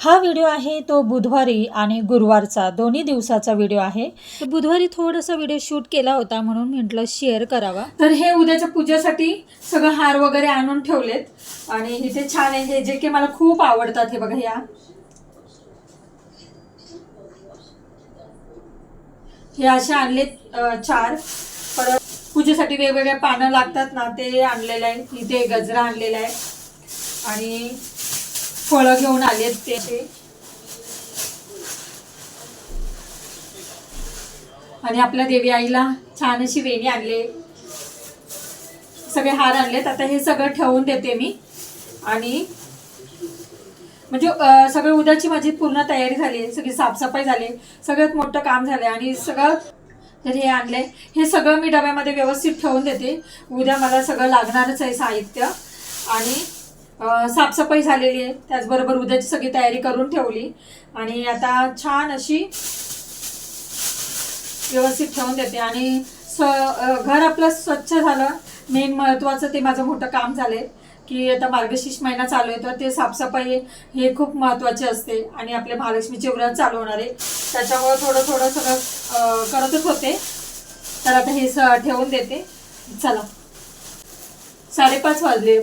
हा व्हिडिओ आहे तो बुधवारी आणि गुरुवारचा. दोन्ही दिवसाचा व्हिडिओ आहे. बुधवारी थोडासा व्हिडिओ शूट केला होता म्हणून म्हटलं शेअर करावा. तर हे उद्याच्या पूजेसाठी सगळं हार वगैरे आणून ठेवलेत. आणि इथे छान आहे. हे जे की मला खूप आवडतात हे बघा या. हे असे आणलेत चार. परत पूजेसाठी वेगवेगळ्या पानं लागतात ना ते आणलेलं आहे. इथे गजरा आणलेला आहे. आणि फळं घेऊन आलेत ते. आणि आपल्या देवी आईला छान अशी वेणी आणले. सगळे हार आणलेत. आता हे सगळं ठेवून देते मी. आणि म्हणजे सगळं उद्याची माझी पूर्ण तयारी झाली. सगळी साफसफाई झाली. सगळ्यात मोठं काम झालं आणि सगळं तर हे आणलंय हे सगळं मी डब्यामध्ये व्यवस्थित ठेवून देते. उद्या मला सगळं लागणारच आहे साहित्य. आणि साफसफाई झालेली आहे. त्याचबरोबर उद्याची सगळी तयारी करून ठेवली. आणि आता छान अशी व्यवस्थित ठेवून देते. आणि स्व घर आपलं स्वच्छ झालं. मेन महत्त्वाचं ते माझं मोठं काम झालंय की आता मार्गशीर्ष महिना चालू आहे तर ते साफसफाई हे खूप महत्त्वाचे असते. आणि आपले महालक्ष्मीचे व्रत चालू होणार आहे. त्याच्यामुळं थोडं थोडं सगळं करतच होते. तर आता हे स ठेवून देते. चला. साडेपाच वाजले.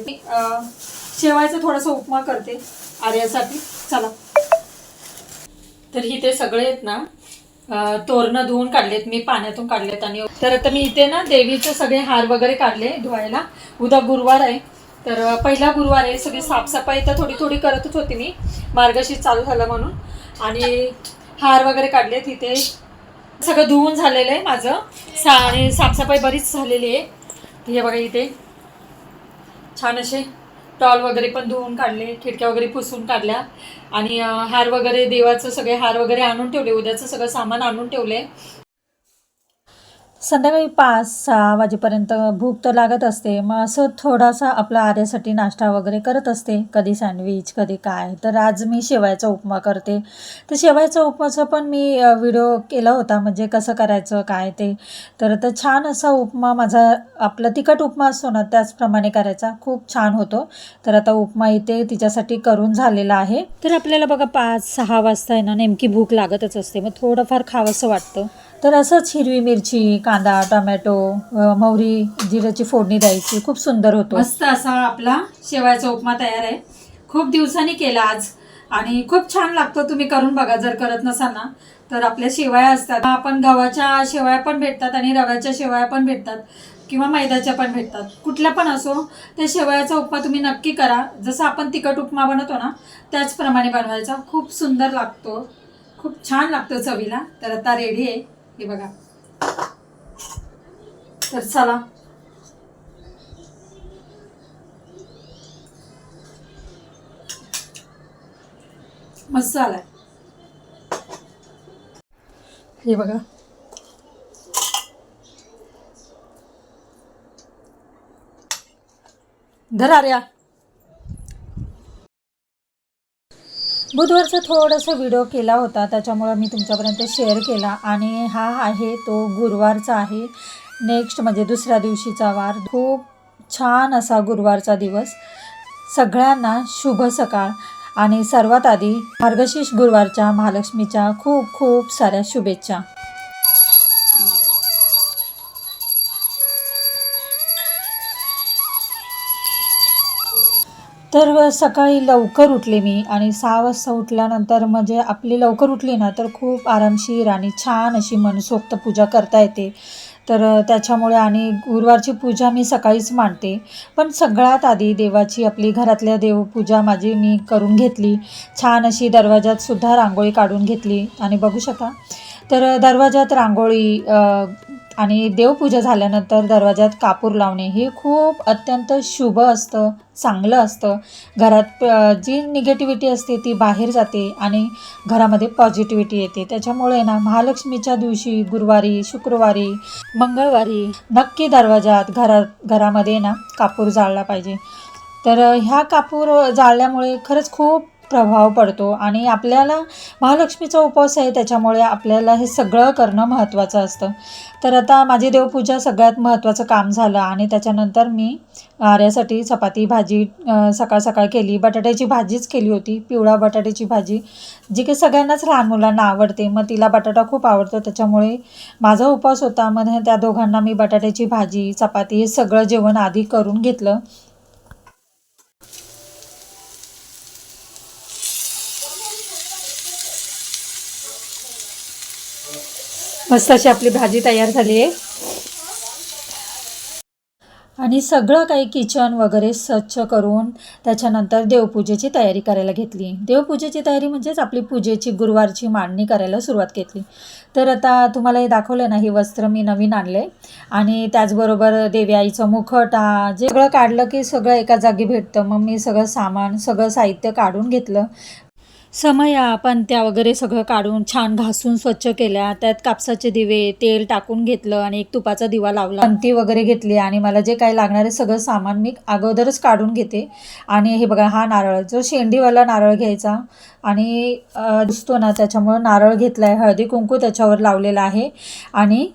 शेवायचा थोडासा उपमा करते आर्यासाठी. चला. तर इथे सगळे आहेत ना तोरणं धुवून काढलेत मी पाण्यातून काढलेत आणि तर आता मी इथे ना देवीचे सगळे हार वगैरे काढले धुवायला. उद्या गुरुवार आहे. तर पहिला गुरुवार आहे सगळी साफसफाई तर थोडी थोडी करतच होती मी मार्गशीर्ष चालू झालं म्हणून. आणि हार वगैरे काढले इथे. सगळं धुवून झालेलं आहे माझं. सा आणि साफसफाई बरीच झालेली आहे. हे बघा इथे. छान असे टॉल वगैरे पण धुवून काढले खिडक्या वगैरे पुसून काढल्या. आणि हार वगैरे देवाचं सगळे हार वगैरे आणून ठेवले उद्याचं सगळं सामान आणून ठेवले. संध्याकाळी पाच सहा वाजेपर्यंत भूक तर लागत असते. मग असं थोडासा आपला आर्यासाठी नाश्ता वगैरे करत असते. कधी सँडविच कधी काय. तर आज मी शेवायचा उपमा करते. तर शेवायचा उपमाचा पण मी व्हिडिओ केला होता. म्हणजे कसं करायचं काय ते. तर तर छान असा उपमा माझा आपला तिखट उपमा असतो ना त्याचप्रमाणे करायचा. खूप छान होतो. तर आता उपमा इथे तिच्यासाठी करून झालेला आहे. तर आपल्याला बघा पाच सहा वाजता आहे ना नेमकी भूक लागतच असते. मग थोडंफार खावंसं वाटतं. तर असंच हिरवी मिरची कांदा टोमॅटो मोहरी जिऱ्याची फोडणी द्यायची. खूप सुंदर होतो. मस्त असा आपला शेवायचा उपमा तयार आहे. खूप दिवसांनी केला आज आणि खूप छान लागतो तुम्ही करून बघा जर करत नसाल ना. तर आपल्या शेवया असतात. आपण गव्हाच्या शेवया पण भेटतात आणि रव्याच्या शेवया पण भेटतात किंवा मैद्याच्या पण भेटतात. कुठल्या पण असो त्या शेवयाचा उपमा तुम्ही नक्की करा. जसं आपण तिखट उपमा बनवतो ना त्याचप्रमाणे बनवायचा. खूप सुंदर लागतो. खूप छान लागतो चवीला. तर आता रेडी आहे. हे बघा. तर चला. मस्त आलाय हे बघा. धरा बुधवारचा थोडंसं व्हिडिओ केला होता. त्याच्यामुळं मी तुमच्यापर्यंत शेअर केला. आणि हा आहे तो गुरुवारचा आहे. नेक्स्ट म्हणजे दुसऱ्या दिवशीचा वार. खूप छान असा गुरुवारचा दिवस. सगळ्यांना शुभ सकाळ. आणि सर्वात आधी मार्गशीर्ष गुरुवारच्या महालक्ष्मीच्या खूप खूप साऱ्या शुभेच्छा. तर सकाळी लवकर उठले मी आणि सहा वाजता उठल्यानंतर म्हणजे आपली लवकर उठली ना तर खूप आरामशीर आणि छान अशी मनसोक्त पूजा करता येते. तर त्याच्यामुळे आणि गुरुवारची पूजा मी सकाळीच मांडते. पण सगळ्यात आधी देवाची आपली घरातल्या देवपूजा माझी मी करून घेतली. छान अशी दरवाजात सुद्धा रांगोळी काढून घेतली. आणि बघू शका तर दरवाजात रांगोळी आणि देवपूजा झाल्यानंतर दरवाजात कापूर लावणे हे खूप अत्यंत शुभ असतं चांगलं असतं. घरात जी निगेटिव्हिटी असते ती बाहेर जाते आणि घरामध्ये पॉझिटिव्हिटी येते. त्याच्यामुळे ना महालक्ष्मीच्या दिवशी गुरुवारी शुक्रवारी मंगळवारी नक्की दरवाजात घरात घरामध्ये ना कापूर जाळला पाहिजे. तर ह्या कापूर जाळल्यामुळे खरंच खूप प्रभाव पडतो आणि आपल्याला महालक्ष्मीचा उपवास आहे त्याच्यामुळे आपल्याला हे सगळं करणं महत्त्वाचं असतं. तर आता माझी देवपूजा सगळ्यात महत्त्वाचं काम झालं आणि त्याच्यानंतर मी आऱ्यासाठी चपाती भाजी सकाळ सकाळ केली. बटाट्याची भाजीच केली होती पिवळा बटाट्याची भाजी जी की सगळ्यांनाच लहान मुलांना आवडते. मग तिला बटाटा खूप आवडतो त्याच्यामुळे माझा उपवास होता. मग त्या दोघांना मी बटाट्याची भाजी चपाती हे सगळं जेवण आधी करून घेतलं. मस्त अशी आपली भाजी तयार झाली आहे. आणि सगळं काही किचन वगैरे स्वच्छ करून त्याच्यानंतर देवपूजेची तयारी करायला घेतली. देवपूजेची तयारी म्हणजेच आपली पूजेची गुरुवारची मांडणी करायला सुरुवात केली तर आता तुम्हाला हे दाखवलं ना हे वस्त्र मी नवीन आणले. आणि त्याचबरोबर देवी आईचं मुखटा जे सगळं काढलं की सगळं एका जागी भेटतं. मग मी सगळं सामान सगळं साहित्य काढून घेतलं. समया पंत्या वगैरे सगळं काढून छान घासून स्वच्छ केल्या. त्यात कापसाचे दिवे तेल टाकून घेतलं आणि एक तुपाचा दिवा लावला. पंती वगैरे घेतली आणि मला जे काही लागणार आहे सगळं सामान मी अगोदरच काढून घेते. आणि हे बघा हा नारळ जो शेंडीवाला नारळ घ्यायचा आणि दिसतो ना त्याच्यामुळं नारळ घेतला आहे हळदी कुंकू त्याच्यावर लावलेला आहे. आणि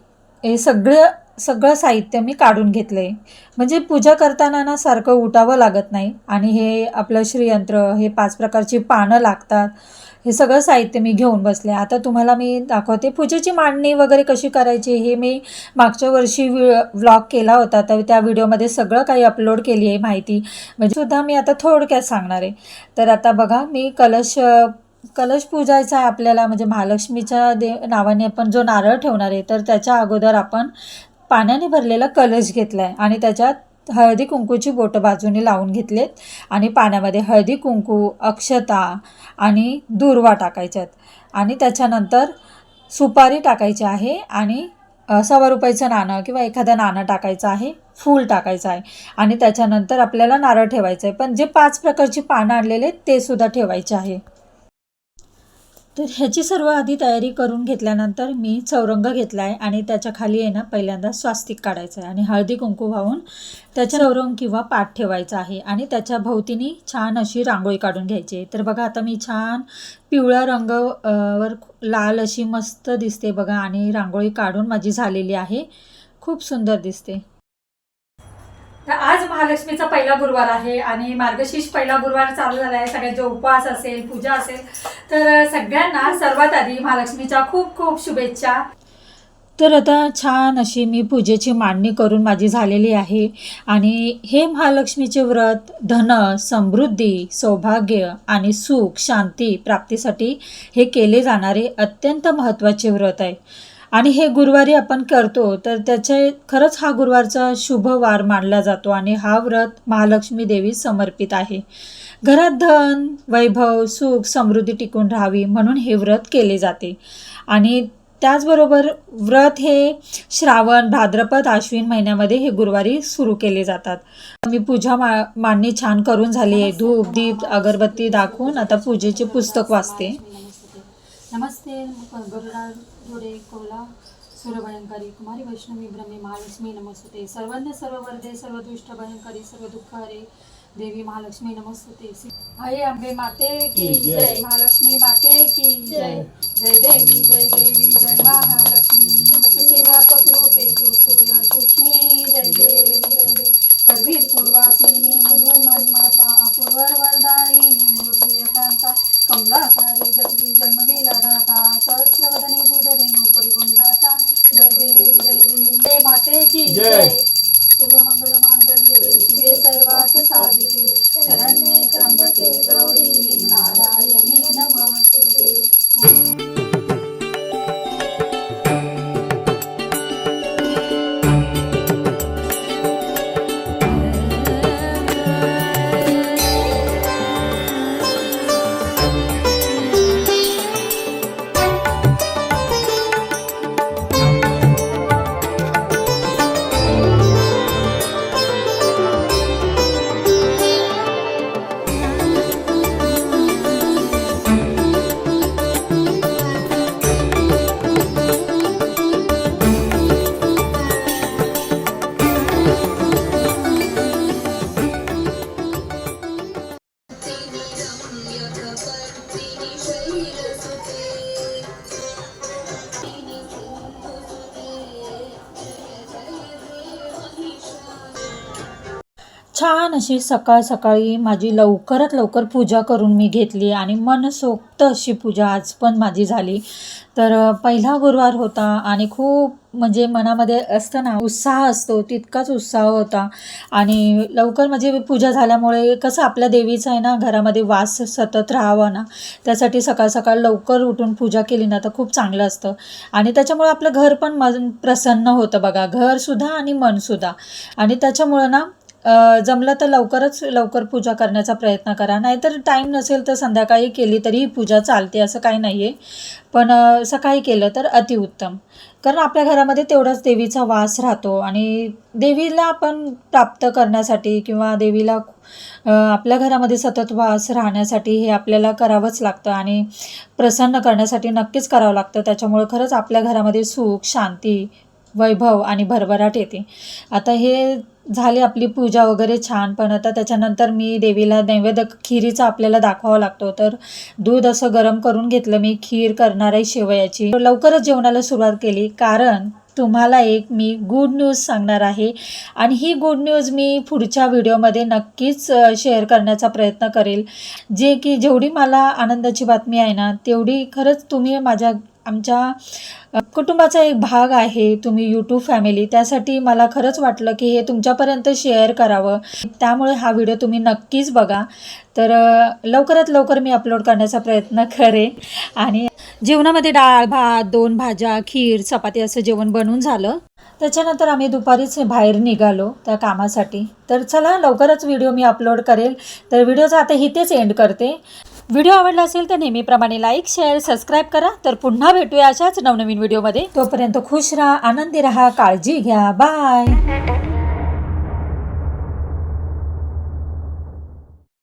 हे सगळं सगळं साहित्य मी काढून घेतलं आहे म्हणजे पूजा करताना ना सारखं उठावं लागत नाही. आणि हे आपलं श्रीयंत्र हे पाच प्रकारची पानं लागतात. हे सगळं साहित्य मी घेऊन बसले. आता तुम्हाला मी दाखवते. पूजेची मांडणी वगैरे कशी करायची हे मी मागच्या वर्षी व्लॉग केला होता. तर त्या व्हिडिओमध्ये सगळं काही अपलोड केली आहे माहिती. म्हणजे सुद्धा मी आता थोडक्यात सांगणार आहे. तर आता बघा मी कलश कलश पूजायचा आहे आपल्याला. म्हणजे महालक्ष्मीच्या दे नावाने आपण जो नारळ ठेवणार आहे तर त्याच्या अगोदर आपण पाण्याने भरलेला कलश घेतला आहे आणि त्याच्यात हळदी कुंकूची बोटं बाजूने लावून घेतलेत आणि पाण्यामध्ये हळदी कुंकू अक्षता आणि दुर्वा टाकायच्यात आणि त्याच्यानंतर सुपारी टाकायची आहे आणि सव्वा रुपयाचं नाणं किंवा एखादं नाणं टाकायचं आहे फूल टाकायचं आहे. आणि त्याच्यानंतर आपल्याला नारळ ठेवायचं आहे पण जे पाच प्रकारची पानं आणलेले आहेत ते सुद्धा ठेवायचे आहे. तर ह्याची सर्व आधी तयारी करून घेतल्यानंतर मी चौरंग घेतला आहे आणि त्याच्याखाली आहे ना पहिल्यांदा स्वास्तिक काढायचं आहे आणि हळदी कुंकू वाहून त्याच्या चौरंग किंवा पाठ ठेवायचा आहे आणि त्याच्या भोवतीने छान अशी रांगोळी काढून घ्यायची आहे. तर बघा आता मी छान पिवळ्या रंग वर लाल अशी मस्त दिसते बघा आणि रांगोळी काढून माझी झालेली आहे. खूप सुंदर दिसते. तर आज महालक्ष्मीचा पहिला गुरुवार आहे आणि मार्गशीर्ष पहिला गुरुवार चालू झाला आहे. सगळ्यांचे उपवास असेल पूजा असेल. तर सगळ्यांना सर्वात आधी महालक्ष्मीच्या खूप खूप शुभेच्छा. तर आता छान अशी मी पूजेची मांडणी करून माझी झालेली आहे. आणि हे महालक्ष्मीचे व्रत धन समृद्धी सौभाग्य आणि सुख शांती प्राप्तीसाठी हे केले जाणारे अत्यंत महत्त्वाचे व्रत आहे. आणि हे गुरुवारी आपण करतो तर त्याचे खरंच हा गुरुवारचा शुभ वार मानला जातो आणि हा व्रत महालक्ष्मी देवी समर्पित आहे. घरात धन वैभव सुख समृद्धी टिकून राहावी म्हणून हे व्रत केले जाते. आणि त्याचबरोबर व्रत हे श्रावण भाद्रपद आश्विन महिन्यामध्ये हे गुरुवारी सुरू केले जातात. मी पूजा मा मांडणी छान करून झाली आहे. धूप दीप अगरबत्ती दाखवून आता पूजेचे पुस्तक वाचते. नमस्ते गरुडा जोडे कोला सुरभयंकरी कुमारी वैष्णवी ब्रह्मे महालक्ष्मी नमस्ते सर्वज्ञ सर्व वर्धे सर्व दुष्ट भयंकरी सर्व दुःख हरे. देवी महालक्ष्मी नमस्ते आई अंबे माते की जय. महालक्ष्मी माते की जय. जय. देवी जय देवी जय महालक्ष्मी. पक्रूपे कुकुल सुष्मी. जय देवी जय देवी. करवीर पूर्वासिनी मधुर मनमाता पूर्वर वरदायिनी. मृत्युकांता कमलाकारी जगदी सहस्रवदने जय देवी जय जय मांगल्ये शिवे सर्वार्थ साधिके. शरण्ये त्र्यंबके गौरी नारायणी नमस्ते छान अशी सकाळ सकाळी माझी लवकरात लवकर पूजा करून मी घेतली आणि मनसोक्त अशी पूजा आज पण माझी झाली. तर पहिला गुरुवार होता आणि खूप म्हणजे मनामध्ये असतं ना उत्साह असतो तितकाच उत्साह होता. आणि लवकर म्हणजे पूजा झाल्यामुळे कसं आपल्या देवीचं आहे ना घरामध्ये वास सतत राहावा ना त्यासाठी सकाळ सकाळ लवकर उठून पूजा केली ना तर खूप चांगलं असतं. आणि त्याच्यामुळे आपलं घर पण मन प्रसन्न होतं बघा घरसुद्धा आणि मनसुद्धा. आणि त्याच्यामुळं ना जमलं तर लवकरच लवकर पूजा करण्याचा प्रयत्न करा. नाहीतर टाईम नसेल तर संध्याकाळी केली तरी पूजा चालते असं काही नाही आहे पण सकाळी केलं तर अतिउत्तम कारण आपल्या घरामध्ये तेवढाच देवीचा वास राहतो आणि देवीला आपण प्राप्त करण्यासाठी किंवा देवीला आपल्या घरामध्ये सतत वास राहण्यासाठी हे आपल्याला करावंच लागतं आणि प्रसन्न करण्यासाठी नक्कीच करावं लागतं. त्याच्यामुळं खरंच आपल्या घरामध्ये सुख शांती वैभव आणि भरभराट येते. आता हे झाली आपली पूजा वगैरे छान पण आता त्याच्यानंतर मी देवीला नैवेद्य खिरीचा आपल्याला दाखवावा लागतो. तर दूध असं गरम करून घेतलं मी खीर करणार आहे शेवयाची. लवकरच जेवणाला सुरुवात केली कारण तुम्हाला एक मी गुड न्यूज सांगणार आहे. आणि ही गुड न्यूज मी पुढच्या व्हिडिओमध्ये नक्कीच शेअर करण्याचा प्रयत्न करेल. जे की जेवढी मला आनंदाची बातमी आहे ना तेवढी खरंच तुम्ही माझ्या आमच्या कुटुंबाचा एक भाग आहे तुम्ही यूट्यूब फॅमिली त्यासाठी मला खरंच वाटलं की हे तुमच्यापर्यंत शेअर करावं. त्यामुळे हा व्हिडिओ तुम्ही नक्कीच बघा. तर लवकरात लवकर मी अपलोड करण्याचा प्रयत्न करेन. आणि जेवणामध्ये डाळ भात दोन भाज्या खीर चपाती असं जेवण बनवून झालं. त्याच्यानंतर आम्ही दुपारीच बाहेर निघालो त्या कामासाठी. तर चला लवकरच व्हिडिओ मी अपलोड करेल. तर व्हिडिओचा आता इथेच एंड करते. व्हिडिओ आवडला असेल तर नेहमीप्रमाणे लाईक शेअर सबस्क्राईब करा. तर पुन्हा भेटूया अशाच नवनवीन व्हिडिओमध्ये. तोपर्यंत खुश राहा आनंदी राहा काळजी घ्या. बाय.